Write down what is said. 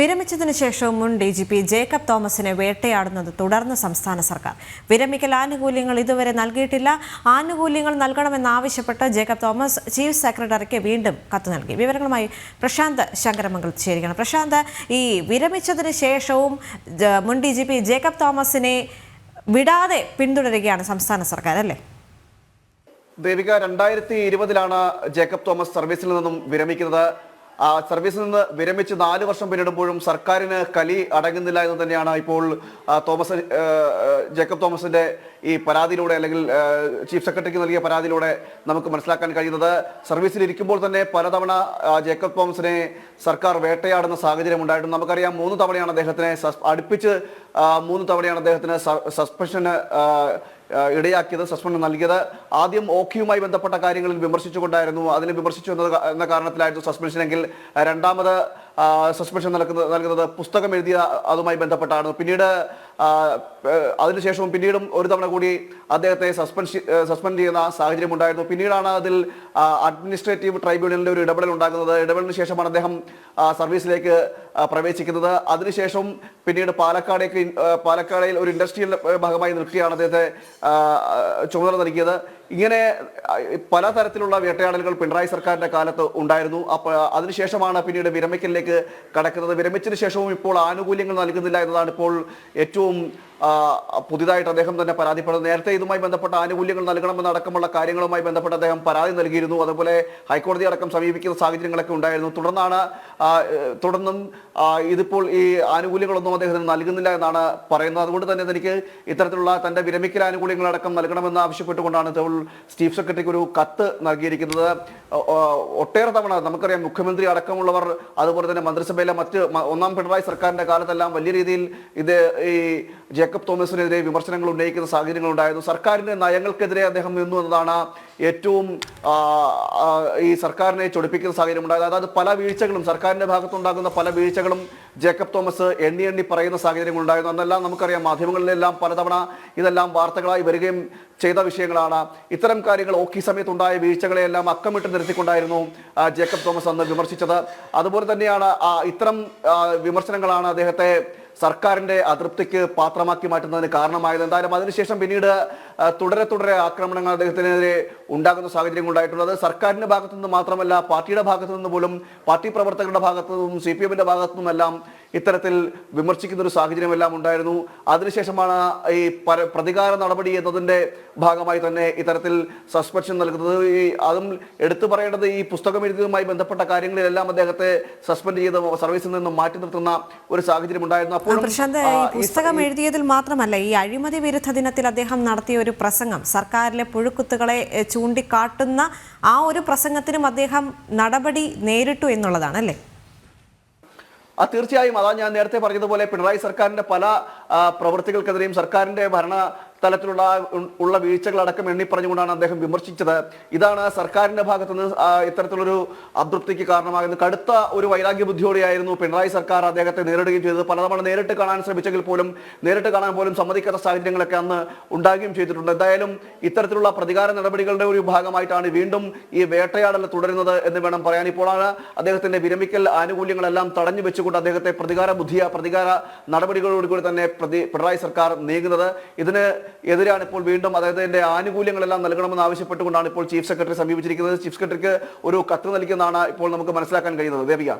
വിരമിച്ചതിനു ശേഷവും മുൻ D G P Jacob തോമസിനെ വേട്ടയാടുന്നത് തുടർന്ന് സംസ്ഥാന സർക്കാർ. വിരമിക്കൽ ആനുകൂല്യങ്ങൾ ഇതുവരെ നൽകിയിട്ടില്ല. ആനുകൂല്യങ്ങൾ നൽകണമെന്നാവശ്യപ്പെട്ട് ജേക്കബ് തോമസ് ചീഫ് സെക്രട്ടറിക്ക് വീണ്ടും കത്ത് നൽകി. വിവരങ്ങളുമായി പ്രശാന്ത് ശങ്കരമംഗൽ ചേരുകയാണ്. പ്രശാന്ത് ഈ വിരമിച്ചതിന് ശേഷവും മുൻ ഡി ജി പി ജേക്കബ് തോമസിനെ വിടാതെ പിന്തുടരുകയാണ് സംസ്ഥാന സർക്കാർ അല്ലേ? ദേവിക രണ്ടായിരത്തി ഇരുപതിലാണ് ജേക്കബ് തോമസ് സർവീസിൽ നിന്നും വിരമിക്കുന്നത്. സർവീസിൽ നിന്ന് വിരമിച്ച് നാല് വർഷം പിന്നിടുമ്പോഴും സർക്കാരിന് കലി അടങ്ങുന്നില്ല എന്ന് തന്നെയാണ് ഇപ്പോൾ തോമസ് ജേക്കബ് തോമസിന്റെ ഈ പരാതിയിലൂടെ അല്ലെങ്കിൽ ചീഫ് സെക്രട്ടറിക്ക് നൽകിയ പരാതിയിലൂടെ നമുക്ക് മനസ്സിലാക്കാൻ കഴിയുന്നത് സർവീസിൽ ഇരിക്കുമ്പോൾ തന്നെ പലതവണ ജേക്കബ് തോമസിനെ സർക്കാർ വേട്ടയാടുന്ന സാഹചര്യം ഉണ്ടായിട്ടുണ്ട്. നമുക്കറിയാം മൂന്ന് തവണയാണ് അദ്ദേഹത്തിനെ അടുപ്പിച്ച് മൂന്ന് തവണയാണ് അദ്ദേഹത്തിന് സസ്പെൻഷന് ഇടയാക്കിയത് സസ്പെൻഷൻ നൽകിയത്. ആദ്യം ഓക്കിയുമായി ബന്ധപ്പെട്ട കാര്യങ്ങളിൽ വിമർശിച്ചുകൊണ്ടായിരുന്നു. അതിനെ വിമർശിച്ചു എന്നത് എന്ന കാരണത്തിലായിരുന്നു സസ്പെൻഷൻ എങ്കിൽ രണ്ടാമത് സസ്പെൻഷൻ നൽകുന്നത് നൽകുന്നത് പുസ്തകം എഴുതിയ അതുമായി ബന്ധപ്പെട്ടാണ്. പിന്നീട് അതിനുശേഷവും പിന്നീടും ഒരു തവണ കൂടി അദ്ദേഹത്തെ സസ്പെൻഡ് സസ്പെൻഡ് ചെയ്യുന്ന സാഹചര്യം ഉണ്ടായിരുന്നു. പിന്നീടാണ് അതിൽ അഡ്മിനിസ്ട്രേറ്റീവ് ട്രൈബ്യൂണലിന്റെ ഒരു ഇടപെടൽ ഉണ്ടാകുന്നത്. ഇടപെടലിന് ശേഷമാണ് അദ്ദേഹം സർവീസിലേക്ക് പ്രവേശിക്കുന്നത്. അതിനുശേഷം പിന്നീട് പാലക്കാടേക്ക് പാലക്കാടയിൽ ഒരു ഇൻഡസ്ട്രിയൽ ഭാഗമായി നിൽക്കുകയാണ് അദ്ദേഹത്തെ ചുമതല നൽകിയത്. ഇങ്ങനെ പലതരത്തിലുള്ള പല വേട്ടയാടലുകൾ പിണറായി സർക്കാരിന്റെ കാലത്ത് ഉണ്ടായിരുന്നു. അപ്പോൾ അതിനുശേഷമാണ് പിന്നീട് വിരമിക്കലിലേക്ക് കടക്കുന്നത്. വിരമിച്ചതിന് ശേഷവും ഇപ്പോൾ ആനുകൂല്യങ്ങൾ നൽകുന്നില്ല എന്നതാണ് ഇപ്പോൾ ഏറ്റവും പുതിയതായിട്ട് അദ്ദേഹം തന്നെ പരാതിപ്പെടുന്നത് നേരത്തെ ഇതുമായി ബന്ധപ്പെട്ട ആനുകൂല്യങ്ങൾ നൽകണമെന്നടക്കമുള്ള കാര്യങ്ങളുമായി ബന്ധപ്പെട്ട് അദ്ദേഹം പരാതി നൽകിയിരുന്നു. അതുപോലെ ഹൈക്കോടതി അടക്കം സമീപിക്കുന്ന സാഹചര്യങ്ങളൊക്കെ ഉണ്ടായിരുന്നു. തുടർന്നാണ് തുടർന്നും ഇതിപ്പോൾ ഈ ആനുകൂല്യങ്ങളൊന്നും അദ്ദേഹത്തിന് നൽകുന്നില്ല എന്നാണ് പറയുന്നത്. അതുകൊണ്ട് തന്നെ തനിക്ക് ഇത്തരത്തിലുള്ള തന്റെ വിരമിക്കൽ ആനുകൂല്യങ്ങളടക്കം നൽകണമെന്ന് ആവശ്യപ്പെട്ടുകൊണ്ടാണ് ഇപ്പോൾ ചീഫ് സെക്രട്ടറിക്ക് ഒരു കത്ത് നൽകിയിരിക്കുന്നത്. ഒട്ടേറെ തവണ നമുക്കറിയാം മുഖ്യമന്ത്രി അടക്കമുള്ളവർ അതുപോലെ തന്നെ മന്ത്രിസഭയിലെ മറ്റ് ഒന്നാം പിണറായി സർക്കാരിന്റെ കാലത്തെല്ലാം വലിയ രീതിയിൽ ഇത് ഈ ജേക്കബ് തോമസിനെതിരെ വിമർശനങ്ങൾ ഉന്നയിക്കുന്ന സാഹചര്യങ്ങൾ ഉണ്ടായിരുന്നു സർക്കാരിന്റെ നയങ്ങൾക്കെതിരെ അദ്ദേഹം നിന്നു എന്നതാണ് ഏറ്റവും ഈ സർക്കാരിനെ ചൊടിപ്പിക്കുന്ന സാഹചര്യം ഉണ്ടായത് അതായത് പല വീഴ്ചകളും സർക്കാരിന്റെ ഭാഗത്തുണ്ടാകുന്ന പല വീഴ്ചകളും ജേക്കബ് തോമസ് എണ്ണി എണ്ണി പറയുന്ന സാഹചര്യങ്ങൾ ഉണ്ടായിരുന്നു അന്നെല്ലാം നമുക്കറിയാം മാധ്യമങ്ങളിലെല്ലാം പലതവണ ഇതെല്ലാം വാർത്തകളായി വരികയും ചെയ്ത വിഷയങ്ങളാണ്. ഇത്തരം കാര്യങ്ങൾ ഓക്കി സമയത്തുണ്ടായ വീഴ്ചകളെയെല്ലാം അക്കമിട്ട് നിർത്തിക്കൊണ്ടായിരുന്നു ജേക്കബ് തോമസ് അന്ന് വിമർശിച്ചത്. അതുപോലെ തന്നെയാണ് ഇത്തരം വിമർശനങ്ങളാണ് അദ്ദേഹത്തെ സർക്കാരിന്റെ അതൃപ്തിക്ക് പാത്രമാക്കി മാറ്റുന്നതിന് കാരണമായത് എന്തായാലും അതിനുശേഷം പിന്നീട് തുടരെ തുടരെ ആക്രമണങ്ങൾ അദ്ദേഹത്തിനെതിരെ ഉണ്ടാകുന്ന സാഹചര്യം ഉണ്ടായിട്ടുള്ളത്. സർക്കാരിന്റെ ഭാഗത്തു നിന്ന് മാത്രമല്ല പാർട്ടിയുടെ ഭാഗത്തു നിന്ന് പോലും പാർട്ടി പ്രവർത്തകരുടെ ഭാഗത്തു നിന്നും സി പി എമ്മിന്റെ ഭാഗത്തു നിന്നുമെല്ലാം ഇത്തരത്തിൽ വിമർശിക്കുന്ന ഒരു സാഹചര്യമെല്ലാം ഉണ്ടായിരുന്നു. അതിനുശേഷമാണ് ഈ പര- പ്രതികാര നടപടി എന്നതിന്റെ ഭാഗമായി തന്നെ ഇത്തരത്തിൽ സസ്പെൻഷൻ നൽകുന്നത്. ഈ അതും എടുത്തു പറയേണ്ടത് ഈ പുസ്തകം എഴുതിയതുമായി ബന്ധപ്പെട്ട കാര്യങ്ങളിലെല്ലാം അദ്ദേഹത്തെ സസ്പെൻഡ് ചെയ്ത് സർവീസിൽ നിന്നും മാറ്റി നിർത്തുന്ന ഒരു സാഹചര്യം ഉണ്ടായിരുന്നു. അപ്പോൾ പ്രശാന്ത് പുസ്തകം എഴുതിയതിൽ മാത്രമല്ല ഈ അഴിമതി വിരുദ്ധ ദിനത്തിൽ അദ്ദേഹം നടത്തിയ ഒരു പ്രസംഗം സർക്കാരിലെ പുഴുക്കുത്തുകളെ ചൂണ്ടിക്കാട്ടുന്ന ആ ഒരു പ്രസംഗത്തിനും അദ്ദേഹം നടപടി നേരിട്ടു എന്നുള്ളതാണ് അല്ലേ? ആ തീർച്ചയായും അതാ ഞാൻ നേരത്തെ പറഞ്ഞതുപോലെ പിണറായി സർക്കാരിന്റെ പല പ്രവൃത്തികൾക്കെതിരെയും സർക്കാരിന്റെ ഭരണ തലത്തിലുള്ള ഉള്ള വീഴ്ചകളടക്കം എണ്ണി പറഞ്ഞുകൊണ്ടാണ് അദ്ദേഹം വിമർശിച്ചത്. ഇതാണ് സർക്കാരിന്റെ ഭാഗത്തു നിന്ന് ഇത്തരത്തിലൊരു അതൃപ്തിക്ക് കാരണമാകുന്നത്. കടുത്ത ഒരു വൈരാഗ്യ ബുദ്ധിയോടെയായിരുന്നു പിണറായി സർക്കാർ അദ്ദേഹത്തെ നേരിടുകയും ചെയ്തത്. പലതവണ നേരിട്ട് കാണാൻ ശ്രമിച്ചെങ്കിൽ പോലും നേരിട്ട് കാണാൻ പോലും സമ്മതിക്കാത്ത സാഹചര്യങ്ങളൊക്കെ അന്ന് ഉണ്ടാകുകയും ചെയ്തിട്ടുണ്ട്. എന്തായാലും ഇത്തരത്തിലുള്ള പ്രതികാര നടപടികളുടെ ഒരു ഭാഗമായിട്ടാണ് വീണ്ടും ഈ വേട്ടയാടൽ തുടരുന്നത് എന്ന് വേണം പറയാൻ. ഇപ്പോഴാണ് അദ്ദേഹത്തിന്റെ വിരമിക്കൽ ആനുകൂല്യങ്ങളെല്ലാം തടഞ്ഞു വെച്ചുകൊണ്ട് അദ്ദേഹത്തെ പ്രതികാര ബുദ്ധിയ പ്രതികാര നടപടികളോടുകൂടി തന്നെ പിണറായി സർക്കാർ നീങ്ങുന്നത്. ഇതിന് എതിരാണ് ഇപ്പോൾ വീണ്ടും അദ്ദേഹത്തിന്റെ ആനുകൂല്യങ്ങളെല്ലാം നൽകണമെന്ന് ആവശ്യപ്പെട്ടുകൊണ്ടാണ് ഇപ്പോൾ ചീഫ് സെക്രട്ടറി സമീപിച്ചിരിക്കുന്നത്. ചീഫ് സെക്രട്ടറിക്ക് ഒരു കത്ത് നൽകിയെന്നാണ് ഇപ്പോൾ നമുക്ക് മനസ്സിലാക്കാൻ കഴിയുന്നത്. ദേവിക.